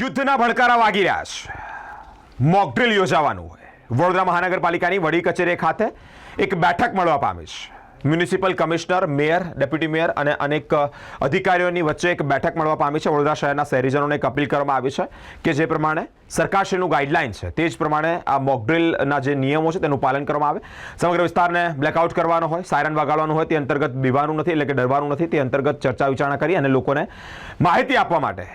યુદ્ધના ભડકારા વાગી રહ્યા છે. મોકડ્રીલ યોજાવાનું હોય. વડોદરા મહાનગરપાલિકાની વડી કચેરી ખાતે એક બેઠક મળવા પામી છે. Municipal commissioner mayor deputy mayor અને અનેક અધિકારીઓની વચ્ચે એક બેઠક મળવા પામી છે. વડોદરા શહેરના શહેરીજનોને એક અપીલ કરવામાં આવી છે કે જે પ્રમાણે સરકારશ્રીનું ગાઈડલાઇન છે તે જ પ્રમાણે આ મોકડ્રીલના જે નિયમો છે તેનું પાલન કરવામાં આવે. સમગ્ર વિસ્તારને બ્લેકઆઉટ કરવાનો હોય સાયરન વગાડવાનું હોય તે અંતર્ગત બીવાનું નથી એટલે કે ડરવાનું નથી. તે અંતર્ગત ચર્ચા વિચારણા કરી અને લોકોને માહિતી આપવા માટે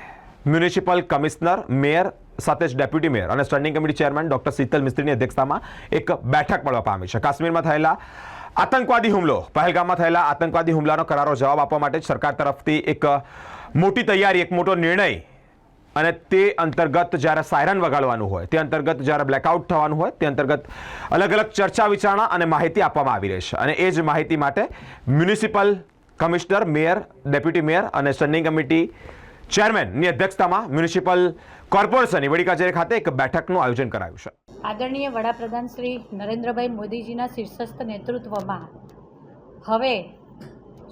મ્યુનિસિપલ કમિશનર, મેયર, સાથે જ ડેપ્યુટી મેયર અને standing committee chairman doctor Sheetal મિસ્ત્રીની અધ્યક્ષતામાં એક બેઠક મળવા પામી છે. કાશ્મીરમાં થયેલા આતંકવાદી હુમલો, પહેલગામમાં થયેલા આતંકવાદી હુમલાનો કરારો જવાબ આપવા માટે સરકાર તરફથી એક મોટી તૈયારી, એક મોટો નિર્ણય અને તે અંતર્ગત જ્યારે સાયરન વગાડવાનું હોય, તે અંતર્ગત જ્યારે બ્લેકઆઉટ થવાનું હોય, તે અંતર્ગત અલગ અલગ ચર્ચા વિચારણા અને માહિતી આપવામાં આવી રહી છે. અને એ જ માહિતી માટે municipal commissioner, mayor, deputy mayor અને સ્ટેન્ડિંગ કમિટી ચેરમેનની અધ્યક્ષતામાં મ્યુનિસિપલ કોર્પોરેશનની વડી કચેરી ખાતે એક બેઠકનું આયોજન કરાયું છે. આદરણીય વડાપ્રધાન શ્રી નરેન્દ્રભાઈ મોદીજીના શીર્ષસ્થ નેતૃત્વમાં હવે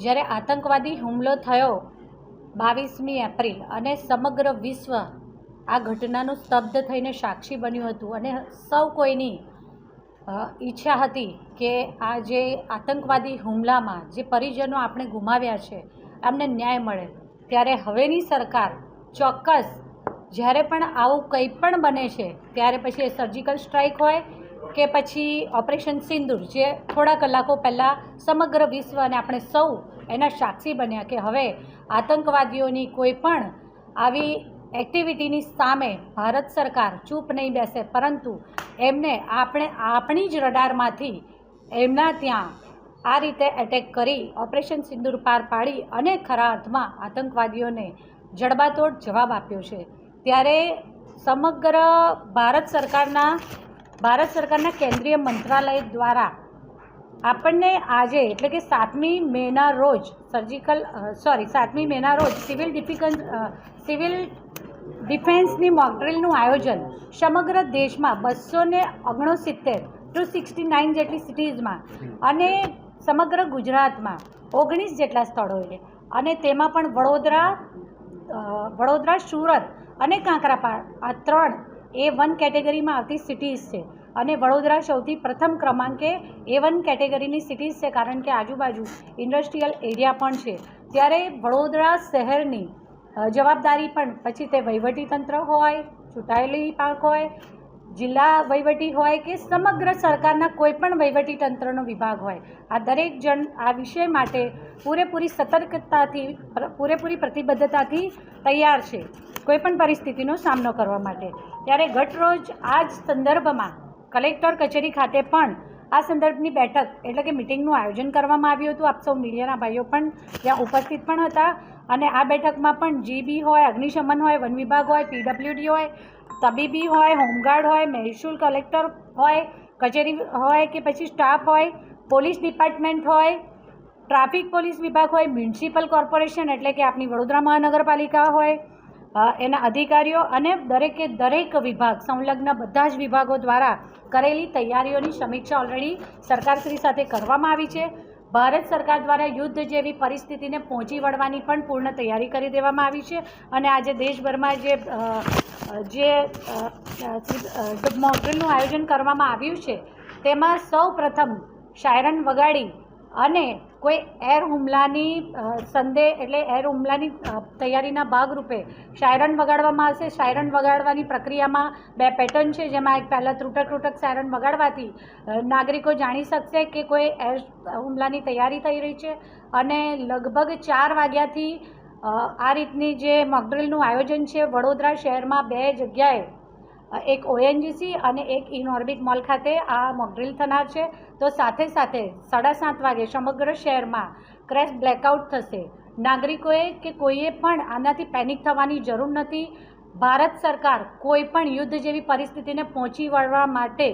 જ્યારે આતંકવાદી હુમલો થયો બાવીસમી એપ્રિલ અને સમગ્ર વિશ્વ આ ઘટનાનું સ્તબ્ધ થઈને સાક્ષી બન્યું હતું અને સૌ કોઈની ઈચ્છા હતી કે આ જે આતંકવાદી હુમલામાં જે પરિજનો આપણે ગુમાવ્યા છે, એમને ન્યાય મળે. ત્યારે હવેની સરકાર ચોક્કસ જ્યારે પણ આવું કંઈ પણ બને છે, ત્યારે પછી એ સર્જિકલ સ્ટ્રાઇક હોય કે પછી ઓપરેશન સિંદૂર, જે થોડા કલાકો પહેલાં સમગ્ર વિશ્વ અને આપણે સૌ એના સાક્ષી બન્યા કે હવે આતંકવાદીઓની કોઈ પણ આવી એક્ટિવિટીની સામે ભારત સરકાર ચૂપ નહીં બેસે, પરંતુ એમને આપણે, આપણી જ રડારમાંથી એમના ત્યાં આ રીતે એટેક કરી ઓપરેશન સિંદૂર પાર પાડી અને ખરા અર્થમાં આતંકવાદીઓને જડબાતોડ જવાબ આપ્યો છે. ત્યારે સમગ્ર ભારત સરકારના ભારત સરકારના કેન્દ્રીય મંત્રાલય દ્વારા આપણને આજે, એટલે કે સાતમી મેના રોજ સર્જિકલ સોરી સાતમી મેના રોજ સિવિલ ડિફિકન્સ સિવિલ ડિફેન્સની મોકડ્રીલનું આયોજન સમગ્ર દેશમાં બસો ને ઓગણસિત્તેર ટુ સિક્સટી નાઇન જેટલી સિટીઝમાં અને સમગ્ર ગુજરાતમાં ઓગણીસ જેટલા સ્થળોએ અને તેમાં પણ વડોદરા વડોદરા, સુરત અને કાંકરાપાડ આ ત્રણ એ વન કેટેગરીમાં આવતી સિટીઝ છે. અને વડોદરા સૌથી પ્રથમ ક્રમાંકે એ વન કેટેગરીની સિટીઝ છે, કારણ કે આજુબાજુ ઇન્ડસ્ટ્રીયલ એરિયા પણ છે. ત્યારે વડોદરા શહેરની જવાબદારી પણ, પછી તે વહીવટીતંત્ર હોય, ચૂંટાયેલી પાક હોય જિલ્લા વહીવટી હોય કે સમગ્ર સરકારના કોઈપણ વહીવટી તંત્રનો વિભાગ હોય, આ દરેક જણ આ વિષય માટે પૂરેપૂરી સતર્કતાથી, પૂરેપૂરી પ્રતિબદ્ધતાથી તૈયાર છે કોઈપણ પરિસ્થિતિનો સામનો કરવા માટે. ત્યારે ગટરોજ આ જ સંદર્ભમાં કલેક્ટર કચેરી ખાતે પણ આ સંદર્ભની બેઠક, એટલે કે મિટિંગનું આયોજન કરવામાં આવ્યું હતું. આપ સૌ મીડિયાના ભાઈઓ પણ ત્યાં ઉપસ્થિત પણ હતા. અને આ બેઠકમાં પણ જીબી હોય, અગ્નિશમન હોય, વન વિભાગ હોય પીડબ્લ્યુડી હોય તબીબી હોય, હોમગાર્ડ હોય, મહેસૂલ કલેક્ટર હોય, કચેરી હોય કે પછી સ્ટાફ હોય, પોલીસ ડિપાર્ટમેન્ટ હોય, ટ્રાફિક પોલીસ વિભાગ હોય, મ્યુનિસિપલ કોર્પોરેશન એટલે કે આપણી વડોદરા મહાનગરપાલિકા હોય એના અધિકારીઓ અને દરેકે દરેક વિભાગ, સંલગ્ન બધા જ વિભાગો દ્વારા કરેલી તૈયારીઓની સમીક્ષા ઓલરેડી સરકારશ્રી સાથે કરવામાં આવી છે. ભારત સરકાર દ્વારા યુદ્ધ જેવી પરિસ્થિતિને પહોંચી વળવાની પણ પૂર્ણ તૈયારી કરી દેવામાં આવી છે અને આજે દેશભરમાં જે જે મોડ્રિલનું આયોજન કરવામાં આવ્યું છે, તેમાં સૌ પ્રથમ શાયરન વગાડી અને કોઈ એર હુમલાની સંદેહ એટલે એર હુમલાની તૈયારીના ભાગરૂપે શાયરન વગાડવામાં આવશે. શાયરન વગાડવાની પ્રક્રિયામાં બે પેટર્ન છે. જેમાં એક પહેલાં ત્રુટક ત્રુટક શાયરન વગાડવાથી નાગરિકો જાણી શકશે કે કોઈ એર હુમલાની તૈયારી થઈ રહી છે. અને લગભગ ચાર વાગ્યાથી આ રીતની જે મોકડ્રીલનું આયોજન છે, વડોદરા શહેરમાં બે જગ્યાએ એક ઓએનજીસી અને એક ઇનઓર્બિટ મોલ ખાતે આ મોકડ્રીલ થનાર છે. તો સાથે સાથે સાડા સાત વાગે સમગ્ર શહેરમાં ક્રેશ બ્લેકઆઉટ થશે. નાગરિકોએ કે કોઈએ પણ આનાથી પેનિક થવાની જરૂર નથી. ભારત સરકાર કોઈ પણ યુદ્ધ જેવી પરિસ્થિતિને પહોંચી વળવા માટે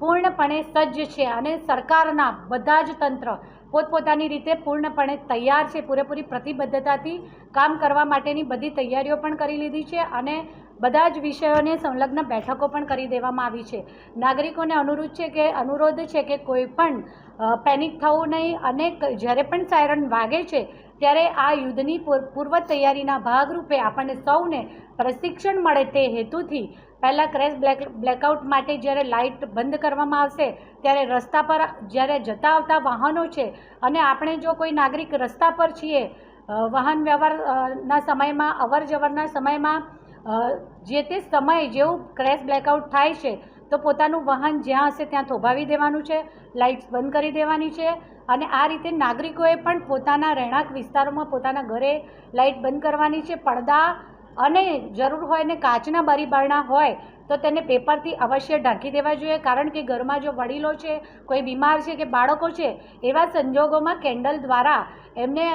પૂર્ણપણે સજ્જ છે અને સરકારના બધા જ તંત્ર પોતપોતાની રીતે પૂર્ણપણે તૈયાર છે. પૂરેપૂરી પ્રતિબદ્ધતાથી કામ કરવા માટેની બધી તૈયારીઓ પણ કરી લીધી છે અને બધા જ વિષયોને સંલગ્ન બેઠકો પણ કરી દેવામાં આવી છે. નાગરિકોને અનુરોધ છે કે, અનુરોધ છે કે કોઈ પણ પેનિક થવું નહીં અને જ્યારે પણ સાયરન વાગે છે, ત્યારે આ યુદ્ધની પૂર- પૂર્વ તૈયારીના ભાગરૂપે આપણને સૌને પ્રશિક્ષણ મળે તે હેતુથી પહેલાં ક્રેશ બ્લેક બ્લેકઆઉટ માટે જ્યારે લાઇટ બંધ કરવામાં આવશે, ત્યારે રસ્તા પર, જ્યારે જતા આવતા વાહનો છે અને આપણે જો કોઈ નાગરિક રસ્તા પર છીએ વાહન વ્યવહારના સમયમાં અવર જવરના સમયમાં જે તે સમયે જેવું ક્રેશ બ્લેકઆઉટ થાય છે, તો પોતાનું વાહન જ્યાં હશે ત્યાં થોભાવી દેવાનું છે, લાઇટ્સ બંધ કરી દેવાની છે, અને આ રીતે નાગરિકોએ પણ પોતાના રહેણાંક વિસ્તારોમાં પોતાના ઘરે લાઇટ બંધ કરવાની છે, પડદા અને જરૂર હોય ને કાચના બારી બારણા હોય તો તેને પેપરથી અવશ્ય ઢાંકી દેવા જોઈએ, કારણ કે ઘરમાં જો વડીલો છે, કોઈ બીમાર છે કે બાળકો છે, એવા સંજોગોમાં કેન્ડલ દ્વારા એમને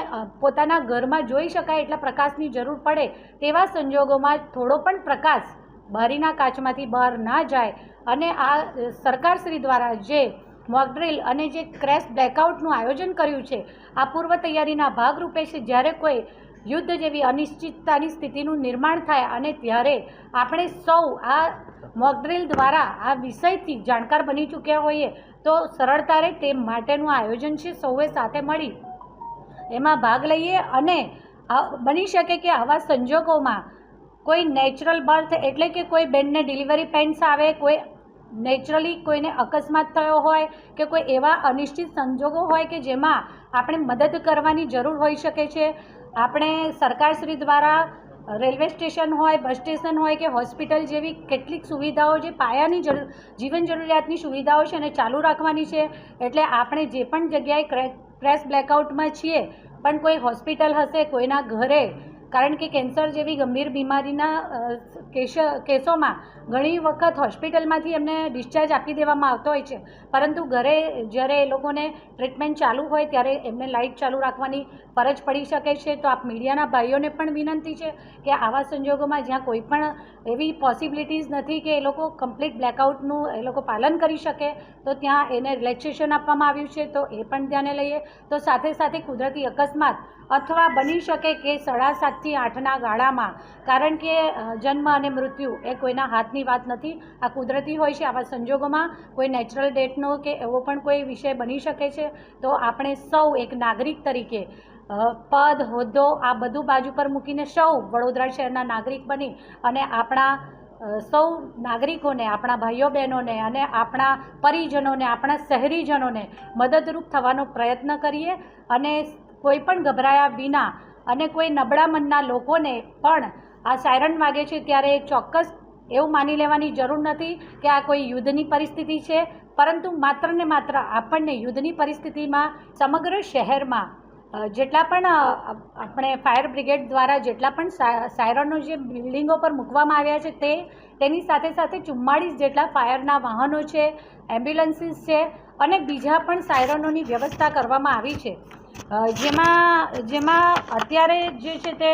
પોતાના ઘરમાં જોઈ શકાય એટલા પ્રકાશની જરૂર પડે, તેવા સંજોગોમાં થોડો પણ પ્રકાશ બારીના કાચમાંથી બહાર ના જાય અને આ સરકારશ્રી દ્વારા જે મોકડ્રીલ અને જે ક્રેશ બ્લેકઆઉટનું આયોજન કર્યું છે, આ પૂર્વ તૈયારીના ભાગરૂપે છે, જ્યારે કોઈ યુદ્ધ જેવી અનિશ્ચિતતાની સ્થિતિનું નિર્માણ થાય અને ત્યારે આપણે સૌ આ મોકડ્રીલ દ્વારા આ વિષયથી જાણકાર બની ચૂક્યા હોઈએ, તો સરળતા રહે તે માટેનું આયોજન છે સૌએ સાથે મળી. એમાં ભાગ લઈએ અને બની શકે કે આવા સંજોગોમાં કોઈ નેચરલ બર્થ એટલે કે કોઈ બેનને ડિલિવરી પેન્સ આવે, કોઈ નેચરલી કોઈને અકસ્માત થયો હોય કે કોઈ એવા અનિશ્ચિત સંજોગો હોય કે જેમાં આપણે મદદ કરવાની જરૂર હોઈ શકે છે આપણે સરકારશ્રી દ્વારા રેલવે સ્ટેશન હોય, બસ સ્ટેશન હોય કે હોસ્પિટલ જેવી કેટલીક સુવિધાઓ જે પાયાની જરૂર, જીવન જરૂરિયાતની સુવિધાઓ છે એને ચાલુ રાખવાની છે. એટલે આપણે જે પણ જગ્યાએ ક્રે ક્રેશ બ્લેકઆઉટમાં છીએ, પણ કોઈ હોસ્પિટલ હશે, કોઈના ઘરે કારણ કે કેન્સર જેવી ગંભીર બીમારીના કેશ કેસ કેસોમાં ઘણી વખત હોસ્પિટલમાંથી એમને ડિસ્ચાર્જ આપી દેવામાં આવતો હોય છે. પરંતુ ઘરે જ્યારે એ લોકોને ટ્રીટમેન્ટ ચાલુ હોય ત્યારે એમને લાઇટ ચાલુ રાખવાની ફરજ પડી શકે છે. તો આપ મીડિયાના ભાઈઓને પણ વિનંતી છે કે આવા સંજોગોમાં જ્યાં કોઈ પણ એવી પોસિબિલિટીઝ નથી કે એ લોકો કમ્પ્લીટ બ્લેકઆઉટનું એ લોકો પાલન કરી શકે, તો ત્યાં એને રિલેક્સેશન આપવામાં આવ્યું છે, તો એ પણ ધ્યાને લઈએ. તો સાથે સાથે કુદરતી અકસ્માત અથવા બની શકે કે સાડા સાતથી આઠના ગાળામાં. કારણ કે જન્મ અને મૃત્યુ એ કોઈના હાથની વાત નથી. આ કુદરતી હોય છે, આવા સંજોગોમાં કોઈ નેચરલ ડેટનો કે એવો પણ કોઈ વિષય બની શકે છે. તો આપણે સૌ એક નાગરિક તરીકે પદ, હોદ્દો આ બધું બાજુ પર મૂકીને સૌ વડોદરા શહેરના નાગરિક બની અને આપણા સૌ નાગરિકોને, આપણા ભાઈઓ બહેનોને અને આપણા પરિજનોને, આપણા શહેરીજનોને મદદરૂપ થવાનો પ્રયત્ન કરીએ અને કોઈ પણ ગભરાયા વિના અને કોઈ નબળા મનના લોકોને પણ આ સાયરન વાગે છે ત્યારે ચોક્કસ એવું માની લેવાની જરૂર નથી કે આ કોઈ યુદ્ધની પરિસ્થિતિ છે, પરંતુ માત્ર ને માત્ર આપણને યુદ્ધની પરિસ્થિતિમાં સમગ્ર શહેરમાં જેટલા પણ આપણે ફાયર બ્રિગેડ દ્વારા જેટલા પણ સાયરનો જે બિલ્ડિંગો પર મૂકવામાં આવ્યા છે તે, તેની સાથે સાથે ચુમ્માળીસ જેટલા ફાયરના વાહનો છે એમ્બ્યુલન્સીસ છે અને બીજા પણ સાયરનોની વ્યવસ્થા કરવામાં આવી છે. જેમાં જેમાં અત્યારે જે છે તે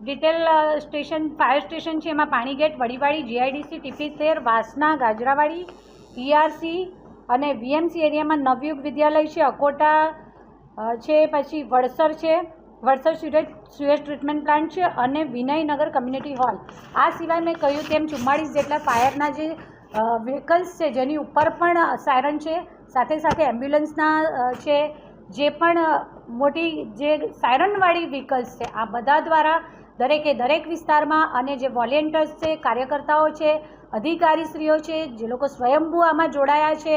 ડિટેલ સ્ટેશન, ફાયર સ્ટેશન છે, એમાં પાણીગેટ વડીવાડી, જીઆઈડીસી, ટીપી વાસના, ગાજરાવાડી ઈઆરસી અને વીએમસી એરિયામાં નવયુગ વિદ્યાલય છે, અકોટા છે, પછી વડસર છે, વડસર સુરેજ સુએજ ટ્રીટમેન્ટ પ્લાન્ટ છે અને વિનયનગર કમ્યુનિટી હોલ. આ સિવાય મેં કહ્યું તેમ ચુમ્માળીસ જેટલા ફાયરના જે વ્હીકલ્સ છે, જેની ઉપર પણ સાયરન છે સાથે સાથે એમ્બ્યુલન્સના છે, જે પણ મોટી જે સાયરનવાળી વ્હીકલ્સ છે, આ બધા દ્વારા દરેકે દરેક વિસ્તારમાં અને જે વોલેન્ટિયર્સ છે, કાર્યકર્તાઓ છે, અધિકારીશ્રીઓ છે, જે લોકો સ્વયંભૂ આમાં જોડાયા છે,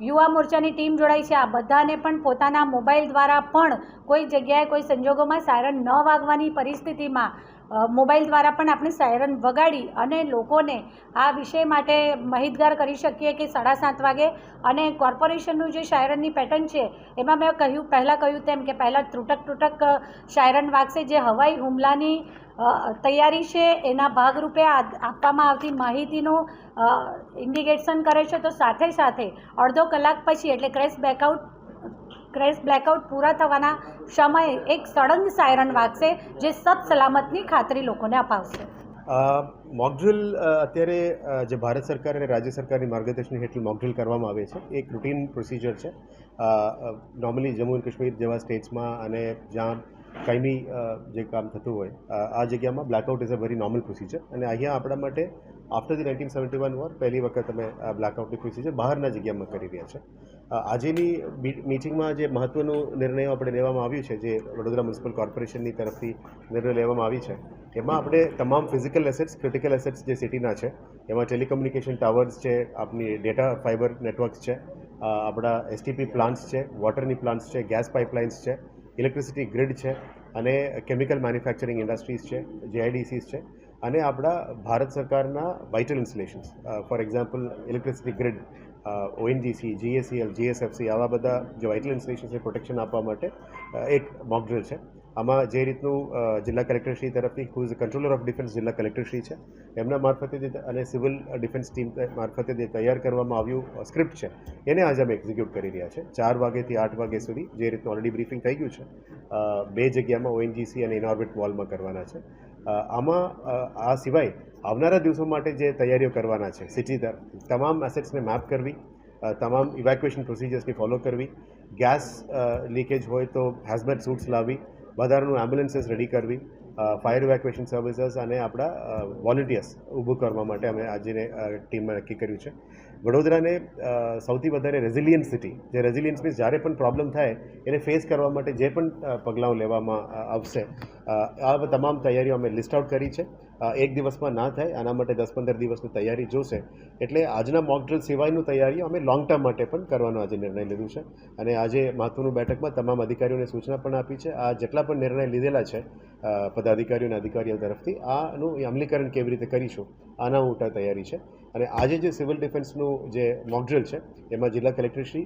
યુવા મોરચાની ટીમ જોડાઈ છે, આ બધાને પણ પોતાના મોબાઈલ દ્વારા પણ કોઈ જગ્યાએ કોઈ સંજોગોમાં સાયરન ન વાગવાની પરિસ્થિતિમાં મોબાઈલ દ્વારા પણ આપણે સાયરન વગાડી અને લોકોને આ વિષય માટે માહિતગાર કરી શકીએ કે સાડા સાત વાગે. અને કોર્પોરેશનનું જે શાયરનની પેટર્ન છે, એમાં મેં કહ્યું, પહેલાં કહ્યું તેમ કે પહેલાં ત્રુટક ત્રુટક શાયરન વાગશે. જે હવાઈ હુમલાની તૈયારી છે, એના ભાગરૂપે આપવામાં આવતી માહિતીનું ઇન્ડિકેશન કરે છે. તો સાથે સાથે અડધો કલાક પછી, એટલે ક્રેશ બ્લેકઆઉટ ક્રેશ બ્લેકઆઉટ પૂરા થવાના સમયે એક સળંગ સાયરન વાગશે જે સબ સલામતની ખાતરી લોકોને અપાવશે. મોકડ્રીલ અત્યારે જે ભારત સરકાર અને રાજ્ય સરકારની માર્ગદર્શન હેઠળ મોકડ્રીલ કરવામાં આવે છે, એક રૂટીન પ્રોસિજર છે. નોર્મલી જમ્મુ એન્ડ કાશ્મીર જેવા સ્ટેટ્સમાં અને જ્યાં કાયમી જે કામ થતું હોય આ જગ્યામાં blackout is a very normal procedure અને અહીંયા આપણા માટે after the nineteen seventy one war પહેલી વખત અમે બ્લેકઆઉટની પ્રોસિજર બહારના જગ્યામાં કરી રહ્યા છે. આજેની મીટિંગમાં જે મહત્ત્વનો નિર્ણયો આપણે લેવામાં આવ્યું છે, જે વડોદરા મ્યુનિસિપલ કોર્પોરેશનની તરફથી નિર્ણય લેવામાં આવી છે, એમાં આપણે તમામ ફિઝિકલ એસેટ્સ, ક્રિટિકલ એસેટ્સ જે સિટીના છે, એમાં ટેલિકમ્યુનિકેશન ટાવર્સ છે, આપની ડેટા ફાઇબર નેટવર્ક્સ છે આપણા એસટીપી પ્લાન્ટ્સ છે, વોટરની પ્લાન્ટ્સ છે, ગેસ પાઇપલાઇન્સ છે, ઇલેક્ટ્રિસિટી ગ્રીડ છે, અને કેમિકલ મેન્યુફેક્ચરિંગ ઇન્ડસ્ટ્રીઝ છે જેઆઈડીસીસ છે, અને આપણા ભારત સરકારના vital insulations for example electricity grid ONGC GSCL GSFC આવા બધા જે વાઇટલેન્ડ ઇન્સ્ટોલેશન્સને પ્રોટેક્શન આપવા માટે એક મોકડ્રિલ છે. આમાં જે રીતનું જિલ્લા કલેક્ટરશ્રી તરફથી who is controller of defence જિલ્લા કલેક્ટરશ્રી છે. એમના મારફતે અને સિવિલ ડિફેન્સ ટીમ મારફતે જે તૈયાર કરવામાં આવ્યું સ્ક્રિપ્ટ છે. એને આજે અમે એક્ઝિક્યુટ કરી રહ્યા છે. ચાર વાગ્યાથી આઠ વાગ્યા સુધી જે રીતનું ઓલરેડી બ્રીફિંગ થઈ ગયું છે બે જગ્યામાં ઓએનજીસી અને ઇનઓર્બિટ મોલમાં કરવાના છે. આમાં આ સિવાય આવનારા દિવસો માટે જે તૈયારીઓ કરવાના છે સિટી તમામ એસેટ્સને મેપ કરવી તમામ ઇવેક્યુએશન પ્રોસિજર્સની ફોલો કરવી ગેસ લીકેજ હોય તો હેઝમેટ સૂટ્સ લાવવી વધારાનું એમ્બ્યુલન્સીસ રેડી કરવી ફાયર ઇવેક્યુએશન સર્વિસીસ અને આપણા વોલન્ટિયર્સ ઊભું કરવા માટે અમે આજે ટીમમાં નક્કી કર્યું છે. વડોદરાને સૌથી વધારે રેઝિલિયન્ટ સિટી જે રેઝિલિયન્સ મીન્સ જ્યારે પણ પ્રોબ્લેમ થાય, એને ફેસ કરવા માટે જે પણ પગલાંઓ લેવામાં આવશે આ તમામ તૈયારીઓ અમે લિસ્ટ આઉટ કરી છે. એક દિવસમાં ના થાય, આના માટે દસ પંદર દિવસની તૈયારી જોશે. એટલે આજના મોકડ્રિલ સિવાયનું તૈયારીઓ અમે લોંગ ટર્મ માટે પણ કરવાનો આજે નિર્ણય લીધું છે. અને આજે મહત્વનું બેઠકમાં તમામ અધિકારીઓને સૂચના પણ આપી છે. આ જેટલા પણ નિર્ણય લીધેલા છે પદાધિકારીઓ અને અધિકારીઓ તરફથી, આનું અમલીકરણ કેવી રીતે કરીશું, આના મોટા તૈયારી છે. અને આજે જે સિવિલ ડિફેન્સનું જે મોકડ્રિલ છે, એમાં જિલ્લા કલેક્ટરશ્રી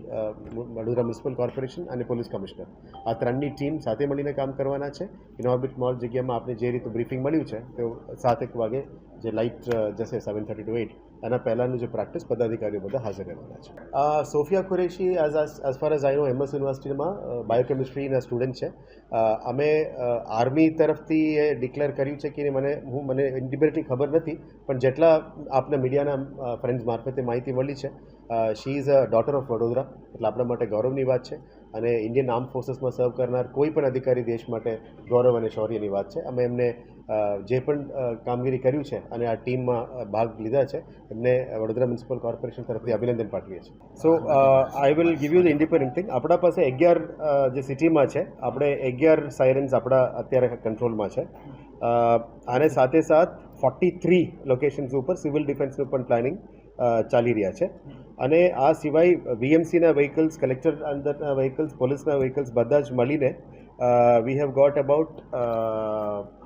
વડોદરા મ્યુનિસિપલ કોર્પોરેશન અને પોલીસ કમિશનર. આ ત્રણની ટીમ સાથે મળીને કામ કરવાના છે. ઇનોર્બિટ મોલ જગ્યામાં આપણે જે રીતનું બ્રીફિંગ મળ્યું છે તે સાત એક વાગે જે લાઇટ જશે સેવન થર્ટી ટુ એઇટ એના પહેલાંનું જે પ્રેક્ટિસ પદાધિકારીઓ બધા હાજર રહેવાના છે. Sofia Qureshi as as far as I know MS યુનિવર્સિટીમાં બાયોકેમિસ્ટ્રીના સ્ટુડન્ટ છે. અમે આર્મી તરફથી એ ડિક્લેર કર્યું છે કે મને, હું, મને ઇન્ડિબેટલી ખબર નથી, પણ જેટલા આપને મીડિયાના ફ્રેન્ડ્સ મારફતે માહિતી મળી છે she is a daughter of Vadodara, એટલે આપણા માટે ગૌરવની વાત છે. અને ઇન્ડિયન આર્મ ફોર્સીસમાં સર્વ કરનાર કોઈ પણ અધિકારી દેશ માટે ગૌરવ અને શૌર્યની વાત છે. અમે એમને જે પણ કામગીરી કર્યું છે અને આ ટીમમાં ભાગ લીધા છે, એમને વડોદરા મ્યુનિસિપલ કોર્પોરેશન તરફથી અભિનંદન પાઠવીએ છીએ. So I will give you the independent thing આપણા પાસે અગિયાર જે સિટીમાં છે, આપણે અગિયાર સાયરન્સ આપણા અત્યારે કંટ્રોલમાં છે. આને સાથે સાથ ફોર્ટી થ્રી લોકેશન્સ ઉપર સિવિલ ડિફેન્સનું પણ પ્લાનિંગ ચાલી રહ્યા છે. અને આ સિવાય વીએમસીના વ્હીકલ્સ કલેક્ટર અંદરના વ્હીકલ્સ પોલીસના વ્હીકલ્સ બધા જ મળીને we have got about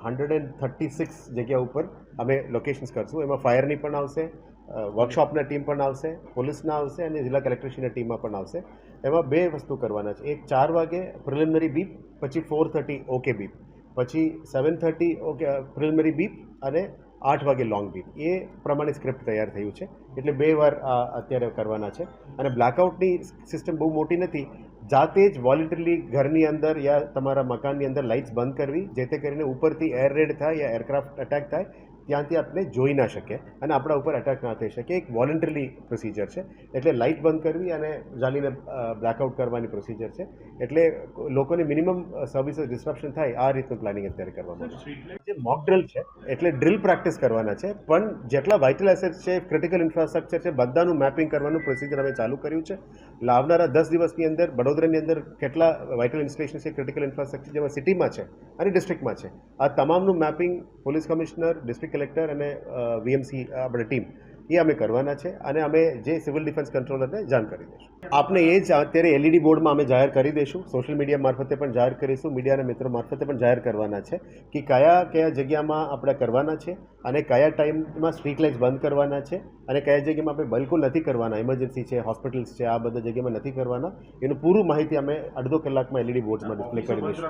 hundred and thirty six જગ્યા ઉપર અમે લોકેશન્સ કરશું એમાં ફાયરની પણ આવશે વર્કશોપના ટીમ પણ આવશે પોલીસના આવશે અને જિલ્લા કલેક્ટરશ્રીના ટીમમાં પણ આવશે એમાં બે વસ્તુ કરવાના છે એક ચાર વાગે પ્રિલિમિનરી બીપ પછી ફોર થર્ટી ઓકે બીપ પછી seven thirty okay preliminary beep અને આઠ વાગે લોંગ બીપ એ પ્રમાણે સ્ક્રિપ્ટ તૈયાર થયું છે. એટલે બે વાર અત્યારે કરવાના છે. અને બ્લેકઆઉટની સિસ્ટમ બહુ મોટી નથી. જાતે જ વોલેન્ટરીલી ઘરની અંદર યા તમારા મકાનની અંદર લાઇટ્સ બંધ કરવી, જેથી કરીને ઉપરથી એર રેડ થાય યા એરક્રાફ્ટ અટેક થાય ત્યાંથી આપણે જોઈ ના શકીએ અને આપણા ઉપર અટેક ના થઈ શકે એક વોલન્ટરી પ્રોસિજર છે. એટલે લાઇટ બંધ કરવી અને જાલીને બ્લેકઆઉટ કરવાની પ્રોસિજર છે. એટલે લોકોને મિનિમમ સર્વિસીસ ડિસ્ટ્રપ્શન થાય આ રીતનું પ્લાનિંગ અત્યારે કરવામાં આવે છે. જે મોક ડ્રિલ છે એટલે ડ્રિલ પ્રેક્ટિસ કરવાના છે. પણ જેટલા વાઇટલ એસેટ્સ છે ક્રિટિકલ ઇન્ફ્રાસ્ટ્રક્ચર છે બધાનું મેપિંગ કરવાનું પ્રોસિજર અમે ચાલુ કર્યું છે. લાવનારા દસ દિવસની અંદર વડોદરાની અંદર કેટલા વાઇટલ ઇન્સ્ટોલેશન છે ક્રિટિકલ ઇન્ફ્રાસ્ટ્રક્ચર જેમાં સિટીમાં છે અને ડિસ્ટ્રિક્ટમાં છે. આ તમામનું mapping police commissioner district collector અને વીએમસી આપણે ટીમ એ અમે કરવાના છે અને અમે જે સિવિલ ડિફેન્સ કંટ્રોલરને જાણ કરી દઈશું. આપને એ જ અત્યારે એલઈડી બોર્ડમાં અમે જાહેર કરી દઈશું. સોશિયલ મીડિયા મારફતે પણ જાહેર કરીશું. મીડિયાના મિત્રો મારફતે પણ જાહેર કરવાના છે કે કયા કયા જગ્યામાં આપણે કરવાના છે અને કયા ટાઈમમાં સ્ટ્રીટ લાઇટ્સ બંધ કરવાના છે. અને કયા જગ્યામાં આપણે બિલકુલ નથી કરવાના ઇમરજન્સી છે હોસ્પિટલ્સ છે આ બધા જગ્યામાં નથી કરવાના. એનું પૂરું માહિતી અમે અડધો કલાકમાં એલઈડી બોર્ડ્સમાં ડિસ્પ્લે કરી દઈશું.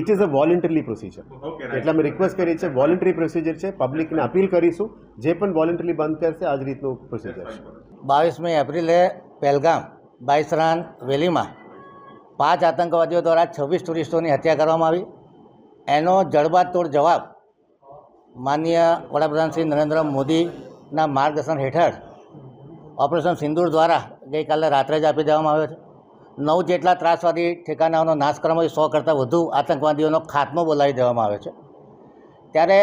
It is a voluntary procedure એટલે અમે રિક્વેસ્ટ કરીએ છીએ વોલેન્ટરી પ્રોસિજર છે પબ્લિકને અપીલ કરીશું. જે પણ વોલેન્ટરી બંધ કરશે આ જ રીતનું પ્રોસિજર છે. બાવીસમી એપ્રિલે પહેલગામ બાઈસરાન વેલીમાં પાંચ આતંકવાદીઓ દ્વારા છવ્વીસ ટુરિસ્ટોની હત્યા કરવામાં આવી. એનો જડબાતોડ જવાબ માનનીય વડાપ્રધાન શ્રી નરેન્દ્ર મોદીના માર્ગદર્શન હેઠળ ઓપરેશન સિંદૂર દ્વારા ગઈકાલે રાત્રે જ આપી દેવામાં આવ્યો છે. નવ જેટલા ત્રાસવાદી ઠેકાનાઓનો નાશ કરવામાં સો કરતાં વધુ આતંકવાદીઓનો ખાત્મો બોલાવી દેવામાં આવે છે. ત્યારે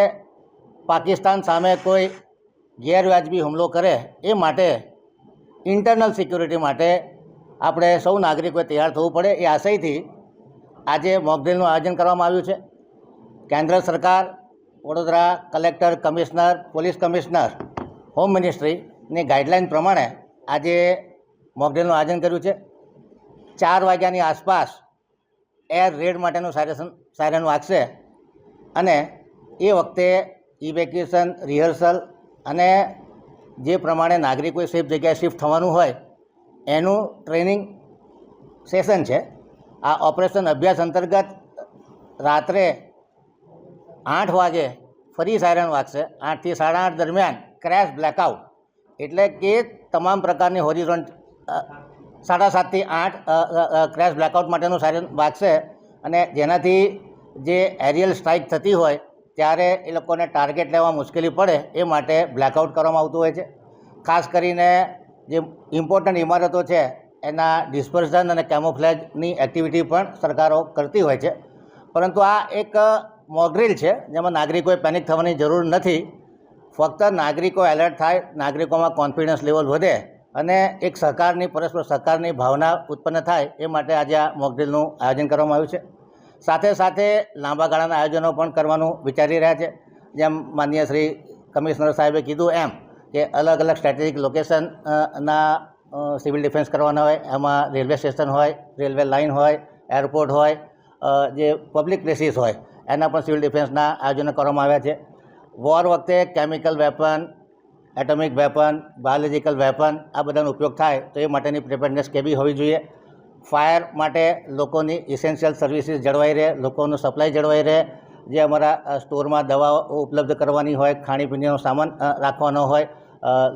પાકિસ્તાન સામે કોઈ ગેરવાજબી હુમલો કરે એ માટે ઇન્ટરનલ સિક્યુરિટી માટે આપણે સૌ નાગરિકોએ તૈયાર થવું પડે એ આશયથી આજે મોકડ્રીલનું આયોજન કરવામાં આવ્યું છે. કેન્દ્ર સરકાર Vadodara collector, commissioner, police commissioner, home મિનિસ્ટ્રીની guideline પ્રમાણે આજે મોકડ્રીલનું આયોજન કર્યું છે. ચાર વાગ્યાની આસપાસ એર રેડ માટેનું સાયરેશન સાયરન વાગશે અને એ વખતે ઇવેક્યુએશન રિહર્સલ અને જે પ્રમાણે નાગરિકોએ સેફ જગ્યાએ શિફ્ટ થવાનું હોય, એનું ટ્રેનિંગ સેશન છે. આ ઓપરેશન અભ્યાસ અંતર્ગત રાત્રે આઠ વાગે ફરી સાયરન વાગશે. આઠથી સાડા આઠ દરમિયાન ક્રેશ બ્લેકઆઉટ એટલે કે તમામ પ્રકારની હોરિઝોન્ટ સાડા સાતથી આઠ ક્રેશ બ્લેકઆઉટ માટેનું સાયરન વાગશે. અને જેનાથી જે એરિયલ સ્ટ્રાઇક થતી હોય, ત્યારે એ લોકોને ટાર્ગેટ લેવા મુશ્કેલી પડે, એ માટે બ્લેકઆઉટ કરવામાં આવતું હોય છે. ખાસ કરીને જે ઇમ્પોર્ટન્ટ ઇમારતો છે, એના ડિસ્પર્ઝન અને કેમોફ્લેજની એક્ટિવિટી પણ સરકારો કરતી હોય છે. પરંતુ આ એક મોકડ્રીલ છે જેમાં નાગરિકોએ પેનિક થવાની જરૂર નથી. ફક્ત નાગરિકો એલર્ટ થાય નાગરિકોમાં કોન્ફિડન્સ લેવલ વધે અને એક સહકારની પરસ્પર સહકારની ભાવના ઉત્પન્ન થાય એ માટે આજે આ મોકડ્રીલનું આયોજન કરવામાં આવ્યું છે. સાથે સાથે લાંબા ગાળાના આયોજનો પણ કરવાનું વિચારી રહ્યા છે. જેમ માનનીય શ્રી કમિશનર સાહેબે કીધું એમ કે અલગ અલગ સ્ટ્રેટેજિક લોકેશન અ, ના અ, સિવિલ ડિફેન્સ કરવાના હોય એમાં રેલવે સ્ટેશન હોય રેલવે લાઇન હોય એરપોર્ટ હોય જે પબ્લિક પ્લેસીસ હોય એના પણ સિવિલ ડિફેન્સના આયોજનો કરવામાં આવ્યા છે. વોર વખતે chemical weapon atomic weapon biological weapon આ બધાનો ઉપયોગ થાય તો એ માટેની પ્રિપેરનેસ કેવી હોવી જોઈએ. ફાયર માટે લોકોની ઇસેન્શિયલ સર્વિસીસ જળવાઈ રહે, લોકોનો સપ્લાય જળવાઈ રહે. જે અમારા સ્ટોરમાં દવાઓ ઉપલબ્ધ કરવાની હોય, ખાણીપીણીનો સામાન રાખવાનો હોય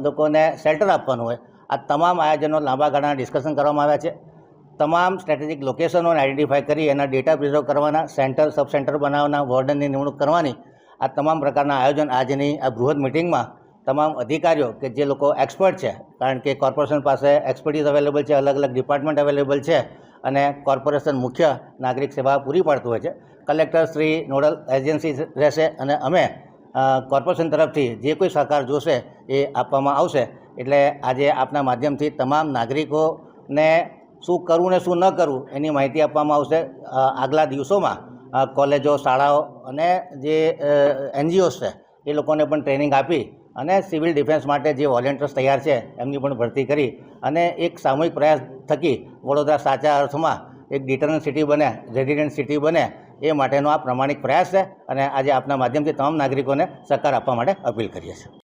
લોકોને શેલ્ટર આપવાનું હોય. આ તમામ આયોજનો લાંબા ગાળાના ડિસ્કશન કરવામાં આવ્યા છે. તમામ સ્ટ્રેટેજિક લોકેશનોને આઈડેન્ટિફાઈ કરી એના ડેટા પ્રિઝર્વ કરવાના સેન્ટર સબ સેન્ટર બનાવવાના વોર્ડનની નિમણૂક કરવાની. આ તમામ પ્રકારના આયોજન આજની આ બૃહદ મિટિંગમાં તમામ અધિકારીઓ કે જે લોકો એક્સપર્ટ છે, કારણ કે કોર્પોરેશન પાસે એક્સપર્ટીઝ અવેલેબલ છે, અલગ અલગ ડિપાર્ટમેન્ટ અવેલેબલ છે અને કોર્પોરેશન મુખ્ય નાગરિક સેવા પૂરી પાડતું હોય છે. કલેક્ટર શ્રી નોડલ એજન્સી રહેશે અને અમે કોર્પોરેશન તરફથી જે કોઈ સહકાર જોશે એ આપવામાં આવશે. એટલે આજે આપના માધ્યમથી તમામ નાગરિકોને શું કરવું ને શું ન કરવું એની માહિતી આપવામાં આવશે આગલા દિવસોમાં કોલેજો, શાળાઓ અને જે એનજીઓસ છે, એ લોકોને પણ ટ્રેનિંગ આપી અને સિવિલ ડિફેન્સ માટે જે વોલેન્ટિયર્સ તૈયાર છે, એમની પણ ભરતી કરી અને એક સામૂહિક પ્રયાસ થકી વડોદરા સાચા અર્થમાં એક ડિટરન સિટી બને, રેઝિડન્ટ સિટી બને, એ માટેનો આ પ્રમાણિક પ્રયાસ છે અને આજે આપના માધ્યમથી તમામ નાગરિકોને સહકાર આપવા માટે અપીલ કરીએ છીએ.